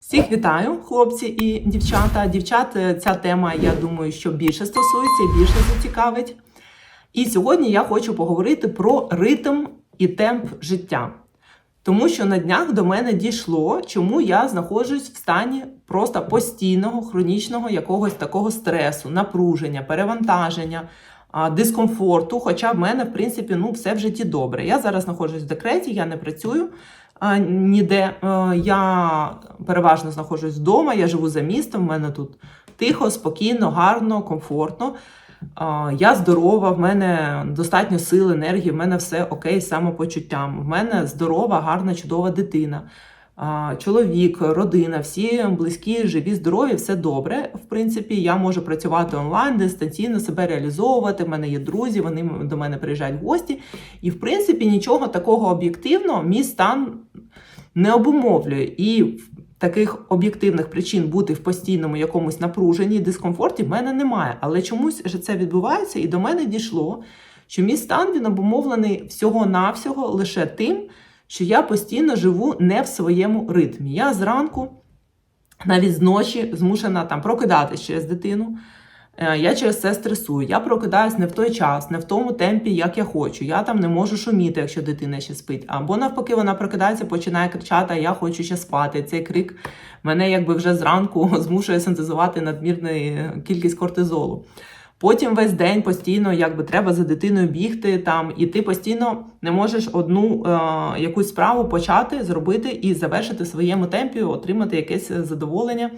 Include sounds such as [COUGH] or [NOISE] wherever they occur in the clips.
Всіх вітаю, хлопці і дівчата. Дівчат, е, ця тема, я думаю, що більше стосується і більше зацікавить. І сьогодні я хочу поговорити про ритм і темп життя. Тому що на днях до мене дійшло, чому я знаходжусь в стані просто постійного, хронічного якогось такого стресу, напруження, перевантаження, дискомфорту. Хоча в мене, в принципі, ну, все в житті добре. Я зараз знаходжусь в декреті, я не працюю ніде. Е, Я переважно знаходжусь вдома, я живу за містом, в мене тут тихо, спокійно, гарно, комфортно. Я здорова, в мене достатньо сил, енергії, в мене все окей самопочуттям. В мене здорова, гарна, чудова дитина. Чоловік, родина, всі близькі, живі, здорові, все добре. В принципі, я можу працювати онлайн, дистанційно себе реалізовувати. В мене є друзі, вони до мене приїжджають в гості. І, в принципі, нічого такого об'єктивного мій стан не обумовлює. І таких об'єктивних причин бути в постійному якомусь напруженні, дискомфорті в мене немає. Але чомусь же це відбувається, і до мене дійшло, що мій стан він обумовлений всього-навсього лише тим, що я постійно живу не в своєму ритмі. Я зранку, навіть з ночі, змушена там прокидатись через дитину. Е, Я через це стресую. Я прокидаюсь не в той час, не в тому темпі, як я хочу. Я там не можу шуміти, якщо дитина ще спить. Або навпаки, вона прокидається, починає кричати, а я хочу ще спати. Цей крик мене якби вже зранку [LAUGHS] змушує синтезувати надмірну кількість кортизолу. Потім весь день постійно якби треба за дитиною бігти там, і ти постійно не можеш одну е, якусь справу почати, зробити і завершити в своєму темпі, отримати якесь задоволення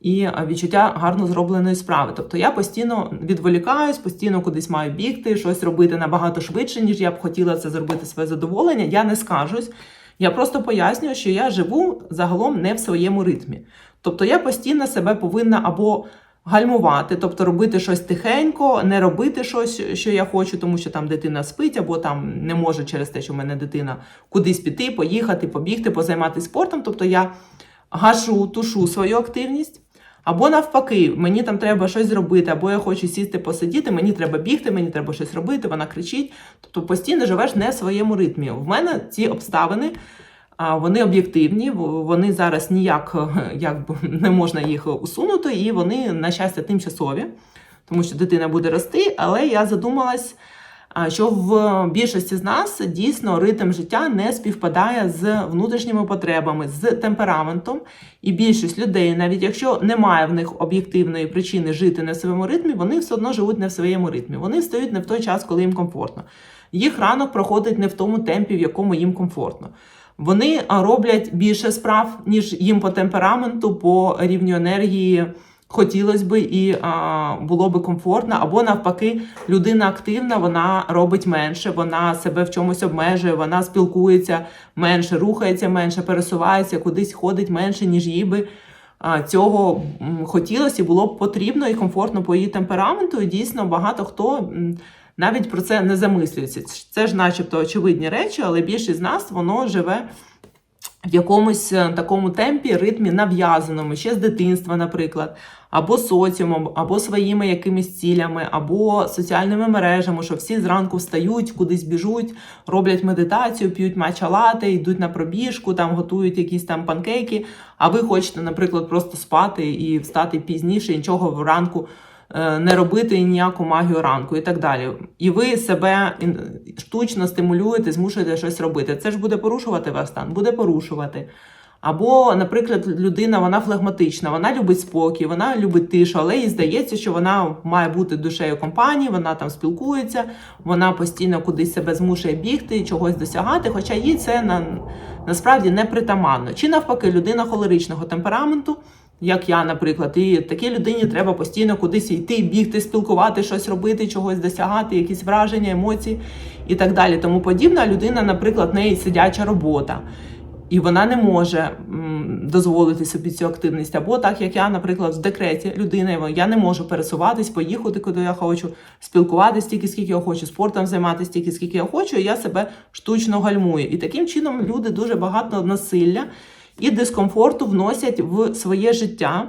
і відчуття гарно зробленої справи. Тобто я постійно відволікаюсь, постійно кудись маю бігти, щось робити набагато швидше, ніж я б хотіла це зробити своє задоволення. Я не скажусь. Я просто пояснюю, що я живу загалом не в своєму ритмі. Тобто я постійно себе повинна або гальмувати, тобто робити щось тихенько, не робити щось, що я хочу, тому що там дитина спить, або там не може через те, що в мене дитина кудись піти, поїхати, побігти, позайматися спортом. Тобто я гашу, тушу свою активність. Або навпаки, мені там треба щось зробити, або я хочу сісти посидіти, мені треба бігти, мені треба щось робити, вона кричить. Тобто постійно живеш не в своєму ритмі. В мене ці обставини вони об'єктивні, вони зараз ніяк [LAUGHS] якби, не можна їх усунути, і вони, на щастя, тимчасові, тому що дитина буде рости. Але я задумалась, що в більшості з нас дійсно ритм життя не співпадає з внутрішніми потребами, з темпераментом. І більшість людей, навіть якщо немає в них об'єктивної причини жити не в своєму ритмі, вони все одно живуть не в своєму ритмі. Вони встають не в той час, коли їм комфортно. Їх ранок проходить не в тому темпі, в якому їм комфортно. Вони роблять більше справ, ніж їм по темпераменту, по рівню енергії хотілося би і а, було би комфортно. Або навпаки, людина активна, вона робить менше, вона себе в чомусь обмежує, вона спілкується менше, рухається менше, пересувається, кудись ходить менше, ніж їй би цього хотілося і було б потрібно і комфортно по її темпераменту. І дійсно багато хто навіть про це не замислюється. Це ж, начебто, очевидні речі, але більшість з нас воно живе в якомусь е, такому темпі, ритмі нав'язаному, ще з дитинства, наприклад, або соціумом, або своїми якимись цілями, або соціальними мережами, що всі зранку встають, кудись біжуть, роблять медитацію, п'ють матча лати, йдуть на пробіжку, там готують якісь там панкейки. А ви хочете, наприклад, просто спати і встати пізніше, і нічого вранку не робити ніяку магію ранку і так далі. І ви себе штучно стимулюєте, змушуєте щось робити. Це ж буде порушувати ваш стан, буде порушувати. Або, наприклад, людина вона флегматична, вона любить спокій, вона любить тишу, але їй здається, що вона має бути душею компанії, вона там спілкується, вона постійно кудись себе змушує бігти, чогось досягати, хоча їй це на, насправді не притаманно. Чи навпаки, людина холеричного темпераменту, як я, наприклад, і такій людині треба постійно кудись йти, бігти, спілкувати, щось робити, чогось досягати, якісь враження, емоції і так далі. Тому подібна людина, наприклад, в неї сидяча робота. І вона не може дозволити собі цю активність. Або так як я, наприклад, в декреті людина, я не можу пересуватись, поїхати, куди я хочу, спілкуватися стільки, скільки я хочу, спортом займатися стільки, скільки я хочу, і я себе штучно гальмую. І таким чином люди дуже багато насилля і дискомфорту вносять в своє життя.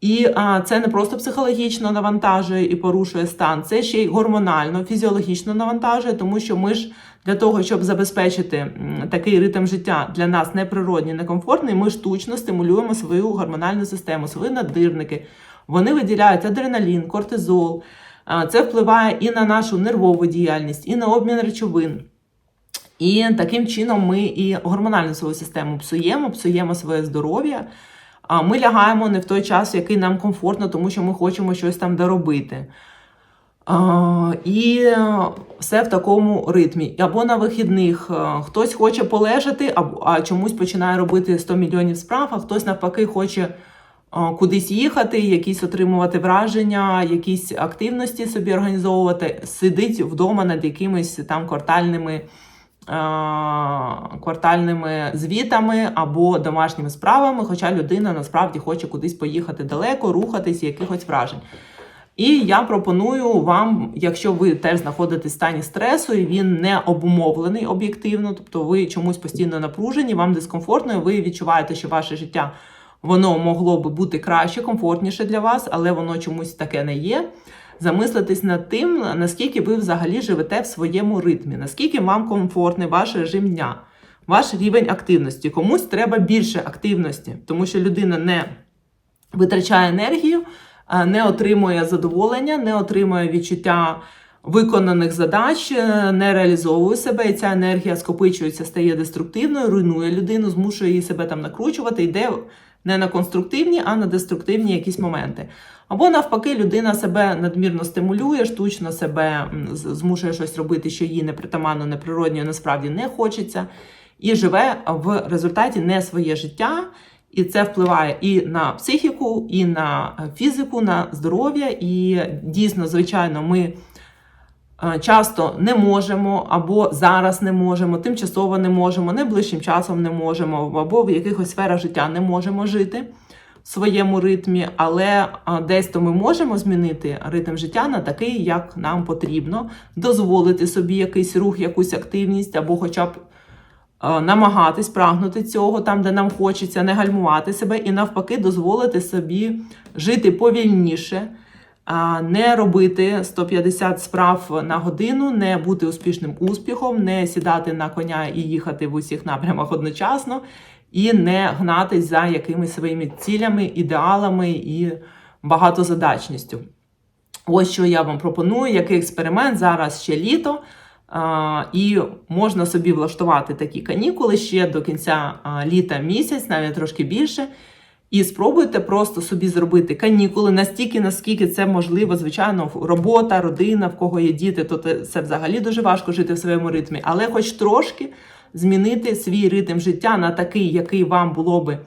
І а, це не просто психологічно навантажує і порушує стан, це ще й гормонально, фізіологічно навантажує, тому що ми ж Для того, щоб забезпечити такий ритм життя для нас неприродний, некомфортний, ми штучно стимулюємо свою гормональну систему, свої надирники. Вони виділяють адреналін, кортизол. Це впливає і на нашу нервову діяльність, і на обмін речовин. І таким чином ми і гормональну свою систему псуємо, псуємо своє здоров'я. А ми лягаємо не в той час, який нам комфортно, тому що ми хочемо щось там доробити. А, І все в такому ритмі. Або на вихідних е, хтось хоче полежати, а чомусь починає робити 100 мільйонів справ, а хтось навпаки хоче е, кудись їхати, якісь отримувати враження, якісь активності собі організовувати, сидить вдома над якимись там квартальними. Е, Квартальними звітами або домашніми справами, хоча людина насправді хоче кудись поїхати далеко, рухатись, якихось вражень. І я пропоную вам, якщо ви теж знаходитесь в стані стресу, і він не обумовлений об'єктивно, тобто ви чомусь постійно напружені, вам дискомфортно, і ви відчуваєте, що ваше життя воно могло би бути краще, комфортніше для вас, але воно чомусь таке не є. Замислитись над тим, наскільки ви взагалі живете в своєму ритмі, наскільки вам комфортний ваш режим дня, ваш рівень активності. Комусь треба більше активності, тому що людина не витрачає енергію, не отримує задоволення, не отримує відчуття виконаних задач, е, не реалізовує себе, і ця енергія скопичується, стає деструктивною, руйнує людину, змушує її себе там накручувати, йде не на конструктивні, а на деструктивні якісь моменти. Або навпаки, людина себе надмірно стимулює, штучно себе змушує щось робити, що їй непритаманно, неприродньо, насправді не хочеться, і живе в результаті не своє життя. І це впливає і на психіку, і на е, фізику, на здоров'я. І дійсно, звичайно, ми е, часто не можемо, або зараз не можемо, тимчасово не можемо, найближчим часом не можемо, або в якихось сферах життя не можемо жити своєму ритмі, але е, десь то ми можемо змінити ритм життя на такий, як нам потрібно, дозволити собі якийсь рух, якусь активність, або хоча б е, намагатись прагнути цього там, де нам хочеться, не гальмувати себе, і навпаки, дозволити собі жити повільніше, не робити 150 справ на годину, не бути успішним успіхом, не сідати на коня і їхати в усіх напрямах одночасно, і не гнатись за якимись своїми цілями, ідеалами і багатозадачністю. Ось що я вам пропоную, який експеримент зараз ще літо. І можна собі влаштувати такі канікули ще до кінця літа місяць, навіть трошки більше. І спробуйте просто собі зробити канікули настільки, наскільки це можливо. Звичайно, робота, родина, в кого є діти, то це взагалі дуже важко жити в своєму ритмі, але хоч трошки змінити свій ритм життя на такий, який вам було би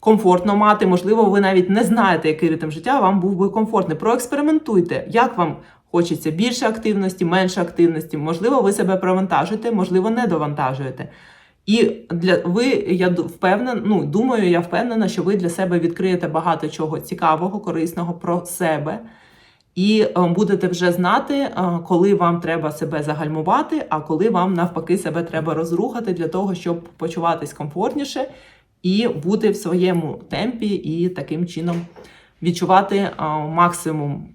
комфортно мати. Можливо, ви навіть не знаєте, який ритм життя вам був би комфортний. Проекспериментуйте, як вам хочеться більше активності, менше активності. Можливо, ви себе провантажуєте, можливо, не довантажуєте. І для ви, я впевнена, ну думаю, я впевнена, що ви для себе відкриєте багато чого цікавого, корисного про себе. І е, будете вже знати, е, коли вам треба себе загальмувати, а коли вам навпаки себе треба розрухати для того, щоб почуватись комфортніше і бути в своєму темпі, і таким чином відчувати е, максимум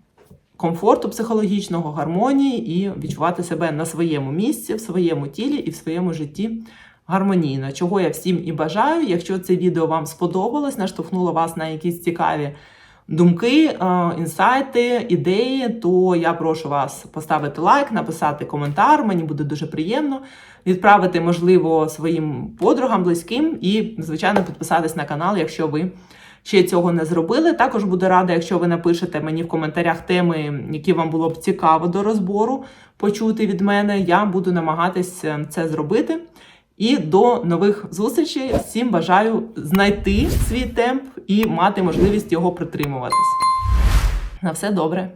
комфорту психологічного, гармонії і відчувати себе на своєму місці, в своєму тілі і в своєму житті гармонійно. Чого я всім і бажаю. Якщо це відео вам сподобалось, наштовхнуло вас на якісь цікаві думки, е, інсайти, ідеї, то я прошу вас поставити лайк, написати коментар. Мені буде дуже приємно. Відправити, можливо, своїм подругам, близьким і, звичайно, підписатись на канал, якщо ви ще цього не зробили. Також буду рада, якщо ви напишете мені в коментарях теми, які вам було б цікаво до розбору почути від мене. Я буду намагатися це зробити. І до нових зустрічей. Всім бажаю знайти свій темп і мати можливість його притримуватись. На все добре.